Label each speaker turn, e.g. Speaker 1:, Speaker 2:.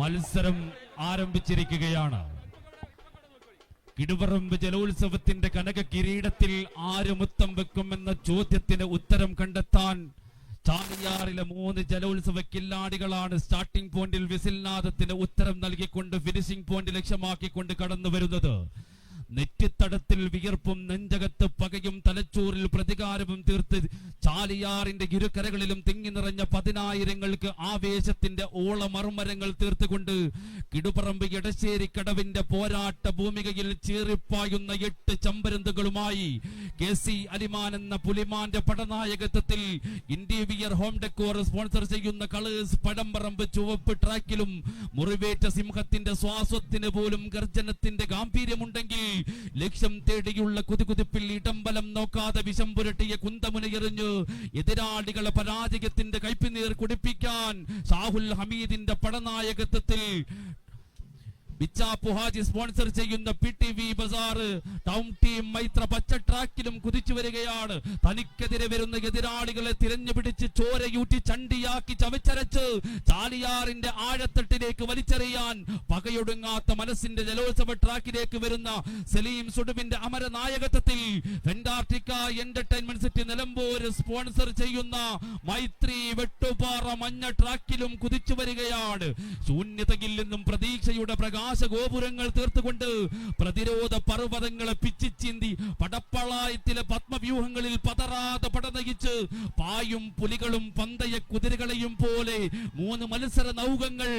Speaker 1: മത്സരം ആരംഭിച്ചിരിക്കുകയാണ്. കിടുവറമ്പ് ജലോത്സവത്തിന്റെ കനക കിരീടത്തിൽ ആര് മുത്തം വെക്കുമെന്ന ചോദ്യത്തിന് ഉത്തരം കണ്ടെത്താൻ ചാമിയാറിലെ മൂന്ന് ജലോത്സവ കില്ലാടികളാണ് സ്റ്റാർട്ടിംഗ് പോയിന്റിൽ വിസിൽനാഥത്തിന് ഉത്തരം നൽകിക്കൊണ്ട് ഫിനിഷിംഗ് പോയിന്റ് ലക്ഷ്യമാക്കിക്കൊണ്ട് കടന്നു വരുന്നത് നെറ്റിത്തടത്തിൽ വിയർപ്പും നെഞ്ചകത്ത് പകയും തലച്ചോറിൽ പ്രതികാരവും തീർത്ത് ചാലിയാറിന്റെ ഇരുകരകളിലും തിങ്ങി നിറഞ്ഞ പതിനായിരങ്ങൾക്ക് ആവേശത്തിന്റെ ഓളമർമരങ്ങൾ തീർത്തുകൊണ്ട് കിടുപറമ്പ് എടശ്ശേരി കടവിന്റെ പോരാട്ട ഭൂമികയിൽ ചീറിപ്പായുന്ന എട്ട് ചമ്പരന്തുകളുമായി കെ സി അലിമാൻ എന്ന പുലിമാന്റെ പടനായകത്വത്തിൽ ഇന്റീവിയർ ഹോം ഡെക്കോർ സ്പോൺസർ ചെയ്യുന്ന കളേഴ്സ് പടംപറമ്പ് ചുവപ്പ് ട്രാക്കിലും മുറിവേറ്റ സിംഹത്തിന്റെ ശ്വാസത്തിന് പോലും ഗർജനത്തിന്റെ ഗാംഭീര്യമുണ്ടെങ്കിൽ ലക്ഷ്യം തേടിയുള്ള കുതികുതിപ്പിൽ ഇടംബലം നോക്കാതെ വിഷം പുരട്ടിയ കുന്തമുനയെറിഞ്ഞ് എതിരാളികളെ പരാജയത്തിന്റെ കൈപ്പിനീർ കുടിപ്പിക്കാൻ സാഹുൽ ഹമീദിന്റെ പടനായകത്വത്തിൽ ബിച്ചാപ്പു ഹാജി സ്പോൺസർ ചെയ്യുന്ന P T V Bazar town team Maithra പച്ച ട്രാക്കിലും കുതിച്ചു വരികയാണ്. തനിക്കെതിരെ വരുന്ന എതിരാളികളെ തിരഞ്ഞു പിടിച്ച് ചോരയൂറ്റി ചണ്ടിയാക്കി ചവച്ചരച്ച് ചാലിയാറിന്റെ ആഴത്തട്ടിലേക്ക് വലിച്ചെറിയാൻ പകയൊടുങ്ങാത്ത മനസ്സിന്റെ ജലോത്സവ ട്രാക്കിലേക്ക് വരുന്ന സലീം സുഡുവിന്റെ അമരനായകത്വത്തിൽ ഫെന്റാർട്ടിക്ക എന്റർടൈൻമെന്റ് സിറ്റി നിലമ്പൂർ സ്പോൺസർ ചെയ്യുന്ന മൈത്രി വെട്ടുപാറ മഞ്ഞ ട്രാക്കിലും കുതിച്ചു വരികയാണ്. ശൂന്യതയിൽ നിന്നും പ്രതീക്ഷയുടെ പ്രകാശ ഗോപുരങ്ങൾ തീർത്തുകൊണ്ട് പ്രതിരോധ പർവതങ്ങളെ പിച്ചിച്ചിന്തി പടപ്പളായത്തിലെ പത്മവ്യൂഹങ്ങളിൽ പതറാതെ പടനയിച്ച് പായും പുലികളും പന്തയ കുതിരകളെയും പോലെ മൂന്ന് മത്സര നൗകങ്ങൾ